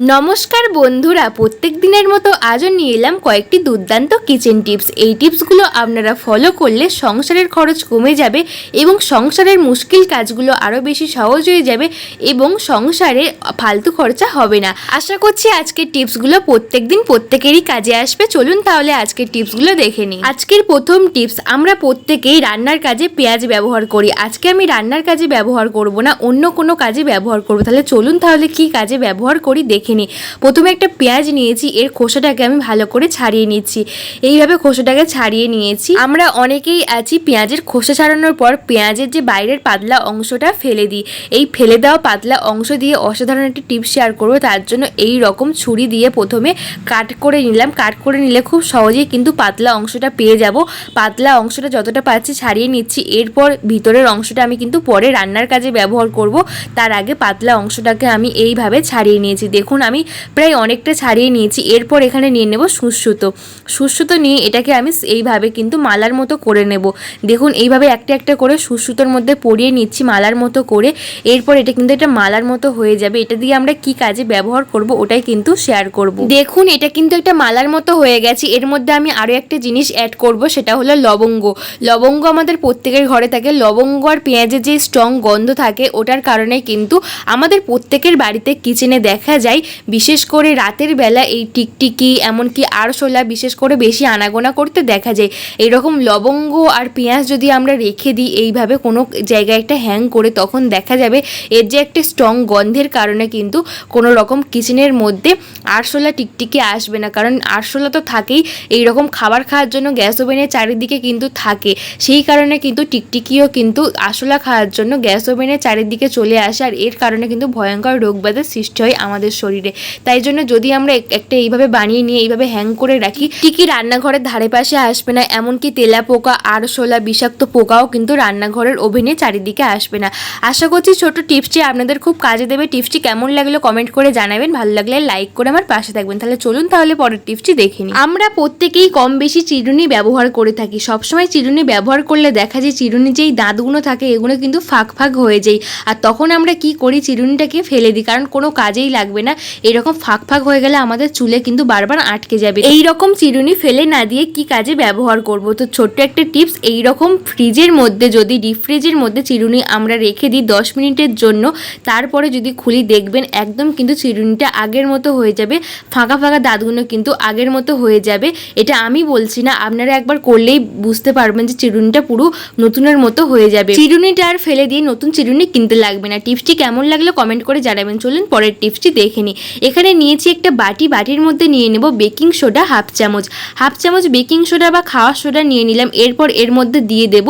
নমস্কার বন্ধুরা, প্রত্যেক দিনের মতো আজও নিয়ে এলাম কয়েকটি দুর্দান্ত কিচেন টিপস এই টিপসগুলো আপনারা ফলো করলে সংসারের খরচ কমে যাবে এবং সংসারের মুশকিল কাজগুলো আরও বেশি সহজ হয়ে যাবে এবং সংসারে ফালতু খরচা হবে না। আশা করছি আজকের টিপসগুলো প্রত্যেক দিন প্রত্যেকেরই কাজে আসবে। চলুন তাহলে আজকের টিপসগুলো দেখে নিই। আজকের প্রথম টিপস আমরা প্রত্যেকেই রান্নার কাজে পেঁয়াজ ব্যবহার করি। আজকে আমি রান্নার কাজে ব্যবহার করব না, অন্য কোনো কাজে ব্যবহার করব। তাহলে চলুন তাহলে কি কাজে ব্যবহার করি দেখে নিই প্রথমে একটা পেঁয়াজ নিয়েছি, এর খোসাটাকে আমি ভালো করে ছাড়িয়ে নিচ্ছি। এইভাবে খোসাটাকে ছাড়িয়ে নিয়েছি। আমরা অনেকেই আছি পেঁয়াজের খোসা ছাড়ানোর পর পেঁয়াজের যে বাইরের পাতলা অংশটা ফেলে দিই। এই ফেলে দেওয়া পাতলা অংশ দিয়ে অসাধারণ একটি টিপস শেয়ার করব। তার জন্য এই রকম ছুরি দিয়ে প্রথমে কাট করে নিলাম। কাট করে নিলে খুব সহজেই কিন্তু পাতলা অংশটা পেয়ে যাব। পাতলা অংশটা যতটা পাচ্ছি ছাড়িয়ে নিচ্ছি। এরপর ভিতরের অংশটা আমি কিন্তু পরে রান্নার কাজে ব্যবহার করব। তার আগে পাতলা অংশটাকে আমি এইভাবে ছাড়িয়ে নিয়েছি। দেখুন আমি প্রায় অনেকটা ছাড়িয়ে নিয়েছি। এরপর এখানে নিয়ে নেব সুসুতো সুসুতো নিয়ে এটাকে আমি এইভাবে কিন্তু মালার মতো করে নেব। দেখুন, এইভাবে একটা একটা করে সুসুতোর মধ্যে পরিয়ে নিচ্ছি মালার মতো করে। এরপর এটা কিন্তু একটা মালার মতো হয়ে যাবে। এটা দিয়ে আমরা কি কাজে ব্যবহার করব ওটাই কিন্তু শেয়ার করব। দেখুন, এটা কিন্তু একটা মালার মতো হয়ে গেছে। এর মধ্যে আমি আরও একটা জিনিস অ্যাড করব, সেটা হলো লবঙ্গ। লবঙ্গ আমাদের প্রত্যেকের ঘরে থাকে। লবঙ্গ আর পেঁয়াজের যে স্ট্রং গন্ধ থাকে, ওটার কারণে কিন্তু আমাদের প্রত্যেকের বাড়িতে কিচেনে দেখা যায় বিশেষ করে রাতের বেলা এই টিকটিকি, এমনকি আরশোলা, বিশেষ করে বেশি আনাগোনা করতে দেখা যায়। এরকম লবঙ্গ আর পেঁয়াজ যদি আমরা রেখে দিই, এইভাবে কোনো জায়গায় একটা হ্যাং করে তখন দেখা যাবে এর যে একটা স্ট্রং গন্ধের কারণে কিন্তু কোনো রকম কিচেনের মধ্যে আরশোলা টিকটিকি আসবে না। কারণ আরশোলা তো থাকেই এই রকম খাবার খাওয়ার জন্য গ্যাস ওভেনের চারিদিকে কিন্তু থাকে। সেই কারণে কিন্তু টিকটিকিও কিন্তু আরশোলা খাওয়ার জন্য গ্যাস ওভেনের চারিদিকে চলে আসে, আর এর কারণে কিন্তু ভয়ঙ্কর রোগবাদের সৃষ্টি হয় আমাদের শরীরে। তাই জন্য যদি আমরা একটা এইভাবে বানিয়ে নিয়ে এইভাবে হ্যাং করে রাখি, ঠিকই রান্নাঘরের ধারে পাশে আসবে না, এমনকি তেলা পোকা আরশোলা, বিষাক্ত পোকাও কিন্তু রান্নাঘরের ওভেনে চারিদিকে আসবে না। আশা করছি ছোট টিপসটি আপনাদের খুব কাজে দেবে। টিপসটি কেমন লাগল কমেন্ট করে জানাবেন। ভালো লাগলে লাইক করে আমার পাশে থাকবেন। তাহলে চলুন তাহলে পরের টিপসটি দেখে নিই। আমরা প্রত্যেকেই কম বেশি চিরুনি ব্যবহার করে থাকি। সবসময় চিরুনি ব্যবহার করলে দেখা যায় চিরুনি যেই দাঁতগুলো থাকে, এগুলো কিন্তু ফাঁক ফাঁক হয়ে যায়। আর তখন আমরা কি করি? চিরুনিটাকে ফেলে দিই। কারণ কোনো কাজেই লাগবে না। এরকম ফাঁক ফাঁক হয়ে গেলে আমাদের চুলে কিন্তু বারবার আটকে যাবে। এই রকম চিরুনি ফেলে না দিয়ে কি কাজে ব্যবহার করব? তো ছোট্ট একটা টিপস এই রকম ফ্রিজের মধ্যে যদি ডিপ ফ্রিজের মধ্যে চিরুনি আমরা রেখে দিই দশ মিনিটের জন্য, তারপরে যদি খুলি দেখবেন একদম কিন্তু চিরুনিটা আগের মতো হয়ে যাবে, ফাঁকা ফাঁকা দাঁতগুলো কিন্তু আগের মতো হয়ে যাবে। এটা আমি বলছি না, আপনারা একবার করলেই বুঝতে পারবেন যে চিরুনিটা পুরো নতুনের মতো হয়ে যাবে। চিরুনিটা আর ফেলে দিয়ে নতুন চিরুনি কিনতে লাগবে না। টিপসটি কেমন লাগল কমেন্ট করে জানাবেন। চলুন পরের টিপসটি দেখে নিই এখানে নিয়েছি একটা বাটি, বাটির মধ্যে নিয়ে নেব বেকিং সোডা হাফ চামচ। হাফ চামচ বেকিং সোডা বা খাওয়ার সোডা নিয়ে নিলাম। এরপর এর মধ্যে দিয়ে দেব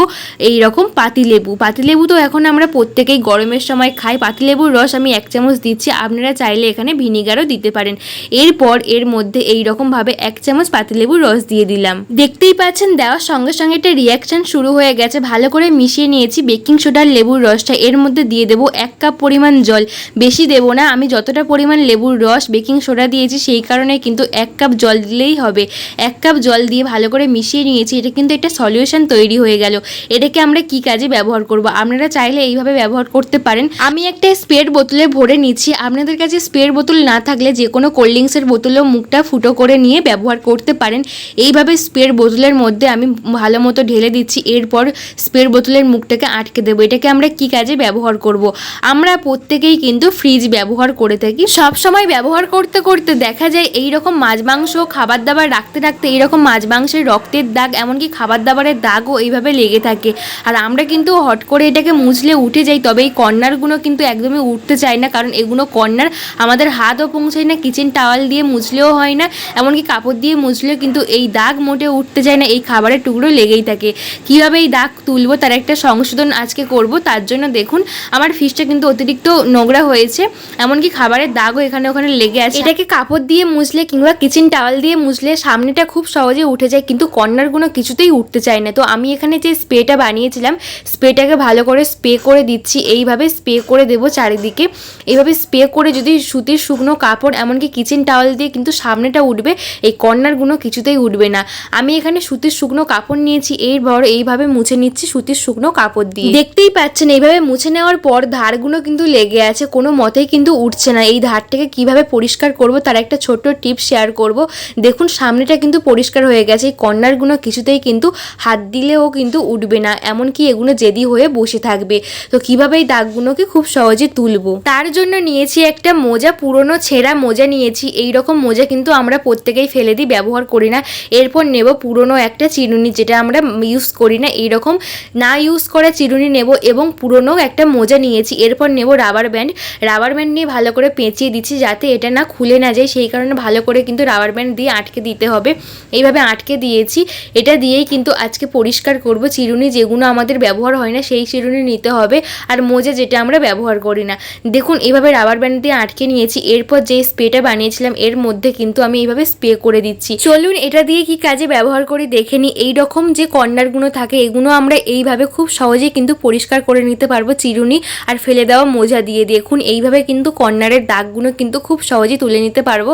এই রকম পাতিলেবু। পাতিলেবু তো এখন আমরা প্রত্যেকেই গরমের সময় খাই। পাতিলেবুর রস আমি এক চামচ দিচ্ছি। আপনারা চাইলে এখানে ভিনিগারও দিতে পারেন। এরপর এর মধ্যে এই রকম ভাবে এক চামচ পাতিলেবুর রস দিয়ে দিলাম। দেখতেই পাচ্ছেন, দেওয়ার সঙ্গে সঙ্গে একটা রিয়াকশন শুরু হয়ে গেছে। ভালো করে মিশিয়ে নিয়েছি বেকিং সোডার লেবুর রসটা। এর মধ্যে দিয়ে দেবো এক কাপ পরিমাণ জল। বেশি দেবো না। আমি যতটা পরিমাণ লেবুর রস, বেকিং সোডা দিয়েছি, সেই কারণে কিন্তু এক কাপ জল দিলেই হবে। এক কাপ জল দিয়ে ভালো করে মিশিয়ে নিয়েছি, এটা কিন্তু একটা সলিউশন তৈরি হয়ে গেল। এটাকে আমরা কি কাজে ব্যবহার করব? আপনারা চাইলে এইভাবে ব্যবহার করতে পারেন। আমি একটা স্প্রের বোতলে ভরে নিচ্ছি। আপনাদের কাছে স্প্রের বোতল না থাকলে যে কোনো কোল্ড ড্রিঙ্কসের বোতলেও মুখটা ফুটো করে নিয়ে ব্যবহার করতে পারেন। এইভাবে স্প্রের বোতলের মধ্যে আমি ভালো মতো ঢেলে দিচ্ছি। এরপর স্প্রের বোতলের মুখটাকে আটকে দেবো। এটাকে আমরা কি কাজে ব্যবহার করব। আমরা প্রত্যেকেই কিন্তু ফ্রিজ ব্যবহার করে থাকি। সব সময় ব্যবহার করতে করতে দেখা যায় এই রকম মাছ মাংস খাবার দাবার রাখতে রাখতে এইরকম মাছ মাংসের রক্তের দাগ, এমনকি খাবার দাবারের দাগও এইভাবে লেগে থাকে। আর আমরা কিন্তু হট করে এটাকে মুছলে উঠে যাই, তবে এই কর্নারগুলো কিন্তু একদমই উঠতে চায় না, কারণ এগুলো কর্নার আমাদের হাতও পৌঁছায় না, কিচেন টাওয়াল দিয়ে মুছলেও হয় না, এমনকি কাপড় দিয়ে মুছলেও কিন্তু এই দাগ মোটে উঠতে চায় না, এই খাবারের টুকরো লেগেই থাকে। কীভাবে এই দাগ তুলবো, তার একটা সংশোধন আজকে করব, তার জন্য দেখুন, আমার ফিশটা কিন্তু অতিরিক্ত নোংরা হয়েছে, এমনকি খাবারের দাগও এখানে ওখানে লেগে আছে। এটাকে কাপড় দিয়ে মুছলে কিংবা কিচেন টাওয়াল দিয়ে মুছলে সামনেটা খুব সহজে উঠে যায় কিন্তু কর্নারগুলো কিছুতেই উঠতে চায় না। তো আমি এখানে যে স্প্রেটা বানিয়েছিলাম স্প্রেটাকে ভালো করে স্প্রে করে দিচ্ছি এইভাবে স্প্রে করে দেবো চারিদিকে। এইভাবে স্প্রে করে যদি সুতির শুকনো কাপড় এমনকি কিচেন টাওয়াল দিয়ে কিন্তু সামনেটা উঠবে এই কর্নার কর্নারগুলো কিছুতেই উঠবে না। আমি এখানে সুতির শুকনো কাপড় নিয়েছি এই এরপর এইভাবে মুছে নিচ্ছি সুতির শুকনো কাপড় দিয়ে। দেখতেই পাচ্ছেন এইভাবে মুছে নেওয়ার পর ধারগুলো কিন্তু লেগে আছে কোনো মতেই কিন্তু উঠছে না। এই ধারটা থেকে কীভাবে পরিষ্কার করব তার একটা ছোট্ট টিপস শেয়ার করব। দেখুন, সামনেটা কিন্তু পরিষ্কার হয়ে গেছে। এই কর্নারগুলো কিছুতেই কিন্তু হাত দিলেও কিন্তু উঠবে না। এমনকি এগুলো জেদি হয়ে বসে থাকবে। তো কীভাবে এই দাগগুলোকে খুব সহজে তুলবো? তার জন্য নিয়েছি একটা মোজা, পুরনো ছেঁড়া মোজা নিয়েছি। এই রকম মোজা কিন্তু আমরা প্রত্যেকেই ফেলে দিই, ব্যবহার করি না। এরপর নেব পুরনো একটা চিরুনি, যেটা আমরা ইউজ করি না। এই রকম না ইউজ করা চিরুনি নেব এবং পুরনো একটা মোজা নিয়েছি। এরপর নেব রাবার ব্যান্ড রাবার ব্যান্ড নিয়ে ভালো করে পেঁচিয়ে দিচ্ছি। যাতে এটা না খুলে না যায়, সেই কারণে ভালো করে কিন্তু রাবার ব্যান্ড দিয়ে আটকে দিতে হবে। এইভাবে আটকে দিয়েছি। এটা দিয়েই কিন্তু আজকে পরিষ্কার করব। চিরুনি যেগুলো আমাদের ব্যবহার হয় না, সেই চিরুনি নিতে হবে। আর মোজা যেটা আমরা ব্যবহার করি না। দেখুন, এইভাবে রাবার ব্যান্ড দিয়ে আটকে নিয়েছি। এরপর যে স্প্রেটা বানিয়েছিলাম, এর মধ্যে কিন্তু আমি এইভাবে স্প্রে করে দিচ্ছি। চলুন, এটা দিয়ে কি কাজে ব্যবহার করি দেখে নিই। এই রকম যে কর্নারগুলো থাকে, এগুলো আমরা এইভাবে খুব সহজেই কিন্তু পরিষ্কার করে নিতে পারব চিরুনি। আর ফেলে দেওয়া মোজা দিয়ে। দেখুন, এইভাবে কিন্তু কর্নারের দাগগুলো কিন্তু খুব সহজেই তুলে নিতে পারব।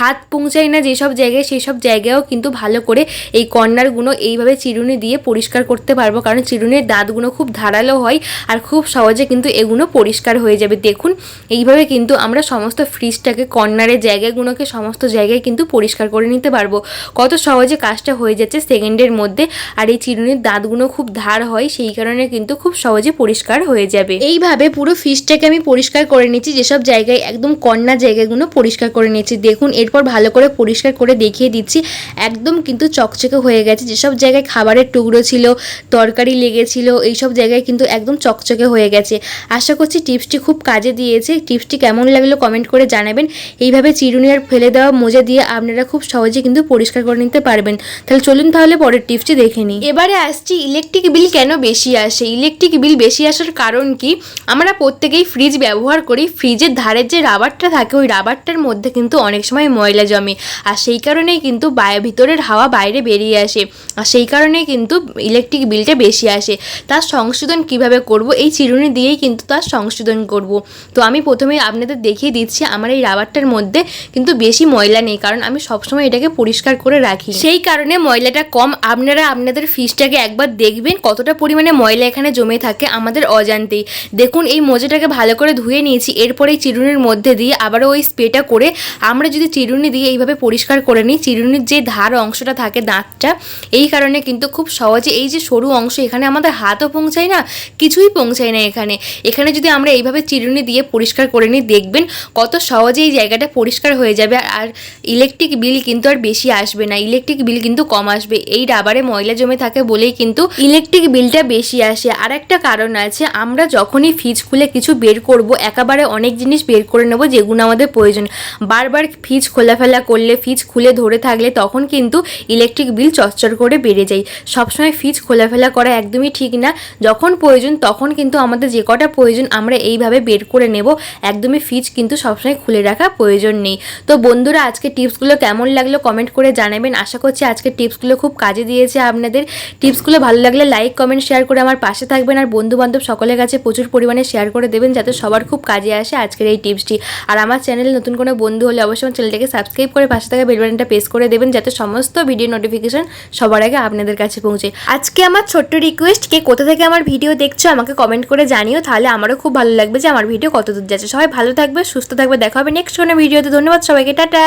হাত পৌঁছায় না যেসব জায়গায় সেই সব জায়গায়ও কিন্তু ভালো করে এই কর্নারগুলো এইভাবে চিরুনি দিয়ে পরিষ্কার করতে পারব। কারণ চিরুনির দাঁতগুলো খুব ধারালো হয় আর খুব সহজে কিন্তু এগুলো পরিষ্কার হয়ে যাবে। দেখুন, এইভাবে কিন্তু আমরা সমস্ত ফ্রিজটাকে, কর্নারের জায়গাগুলোকে, সমস্ত জায়গায় কিন্তু পরিষ্কার করে নিতে পারব। কত সহজে কাজটা হয়ে যাচ্ছে সেকেন্ডের মধ্যে। আর এই চিরুনির দাঁতগুলো খুব ধার হয়, সেই কারণে কিন্তু খুব সহজে পরিষ্কার হয়ে যাবে। এইভাবে পুরো ফিশটাকে আমি পরিষ্কার করে নিচ্ছি। যেসব জায়গায় একদম কর্নার জায়গাগুলো পরিষ্কার করে নিচ্ছি দেখুন, এরপর ভালো করে পরিষ্কার করে দেখিয়ে দিচ্ছি। একদম কিন্তু চকচকে হয়ে গেছে। যেসব জায়গায় খাবারের টুকরো ছিল, তরকারি লেগেছিল, এইসব জায়গায় কিন্তু একদম চকচকে হয়ে গেছে। আশা করছি টিপসটি খুব কাজে দিয়েছে। টিপসটি কেমন লাগল কমেন্ট করে জানাবেন। এইভাবে চিরুনি আর ফেলে দেওয়া মোজা দিয়ে আপনারা খুব সহজে কিন্তু পরিষ্কার করে নিতে পারবেন। তাহলে চলুন তাহলে পরের টিপসটি দেখে নিই। এবারে আসছি, ইলেকট্রিক বিল কেন বেশি আসে? ইলেকট্রিক বিল বেশি আসার কারণ কি? আমরা প্রত্যেকেই ফ্রিজ ব্যবহার করি। ফ্রিজের ধারের যে রাবারটা থাকে, ওই রাবারটার মধ্যে কিন্তু অনেক সময় ময়লা জমে। আর সেই কারণেই কিন্তু ভিতরের হাওয়া বাইরে বেরিয়ে আসে। আর সেই কারণেই কিন্তু ইলেকট্রিক বিলটা বেশি আসে। তার সংশোধন কীভাবে করব, এই চিরুনি দিয়েই কিন্তু তার সংশোধন করব। তো আমি প্রথমে আপনাদের দেখিয়ে দিচ্ছি, আমার এই রাবারটার মধ্যে কিন্তু বেশি ময়লা নেই, কারণ আমি সবসময় এটাকে পরিষ্কার করে রাখি। সেই কারণে ময়লাটা কম। আপনারা আপনাদের ফিশটাকে একবার দেখবেন, কতটা পরিমাণে ময়লা এখানে জমে থাকে আমাদের অজান্তেই। দেখুন, এই মোজাটাকে ভালো করে ধুয়ে নিয়েছি, এরপরে এই চিরুনির মধ্যে দিয়ে আবারও ওই স্প্রেটা করে আমরা যদি চিরুনি দিয়ে এইভাবে পরিষ্কার করে নিই, চিরুনির যে ধার অংশটা থাকে দাঁতটা, এই কারণে কিন্তু খুব সহজে এই যে সরু অংশ এখানে আমাদের হাতও পৌঁছায় না, কিছুই পৌঁছায় না এখানে। এখানে যদি আমরা এইভাবে চিরুনি দিয়ে পরিষ্কার করে নিই, দেখবেন কত সহজে এই জায়গাটা পরিষ্কার হয়ে যাবে। আর ইলেকট্রিক বিল কিন্তু আর বেশি আসবে না ইলেকট্রিক বিল কিন্তু কম আসবে। এই রাবারে ময়লা জমে থাকে বলেই কিন্তু ইলেকট্রিক বিলটা বেশি আসে। আর একটা কারণ আছে, আমরা যখনই ফ্রিজ খুলে কিছু বের করব, একেবারে অনেক জিনিস বের করে নেব যেগুলো আমাদের প্রয়োজন। বারবার ফ্রিজ খোলাফেলা করলে, ফ্রিজ খুলে ধরে থাকলে তখন কিন্তু ইলেকট্রিক বিল চচ্চর করে বেড়ে যায়। সবসময় ফ্রিজ খোলাফেলা করা একদমই ঠিক না। যখন প্রয়োজন, তখন কিন্তু আমাদের যে কটা প্রয়োজন আমরা এইভাবে বের করে নেব। একদমই ফ্রিজ কিন্তু সবসময় খুলে রাখা প্রয়োজন নেই। তো বন্ধুরা আজকে টিপসগুলো কেমন লাগল কমেন্ট করে জানাবেন। আশা করছি আজকে টিপসগুলো খুব কাজে দিয়েছে আপনাদের। টিপসগুলো ভালো লাগলে লাইক, কমেন্ট, শেয়ার করে আমার পাশে থাকবেন। আর বন্ধু বান্ধব সকলের কাছে প্রচুর পরিমাণে শেয়ার করে দেবেন, যাতে সবার খুব কাজে আসে আজকের এই টিপসটি। আর আমার চ্যানেলে নতুন কোনো বন্ধু হলে অবশ্যই আমার চ্যানেলটাকে সাবস্ক্রাইব করে পাশে থাকা বেল বাটনটা প্রেস করে দেবেন, যাতে সমস্ত ভিডিও নোটিফিকেশন সবার আগে আপনাদের কাছে পৌঁছে। আজকে আমার ছোট্ট রিকোয়েস্ট কে কোথা থেকে আমার ভিডিও দেখছ আমাকে কমেন্ট করে জানিও, তাহলে আমারও খুব ভালো লাগবে যে আমার ভিডিও কত দূর যাচ্ছে। সবাই ভালো থাকবে, সুস্থ থাকবে, দেখা হবে নেক্সট কোনো ভিডিওতে ধন্যবাদ সবাইকে, টাটা!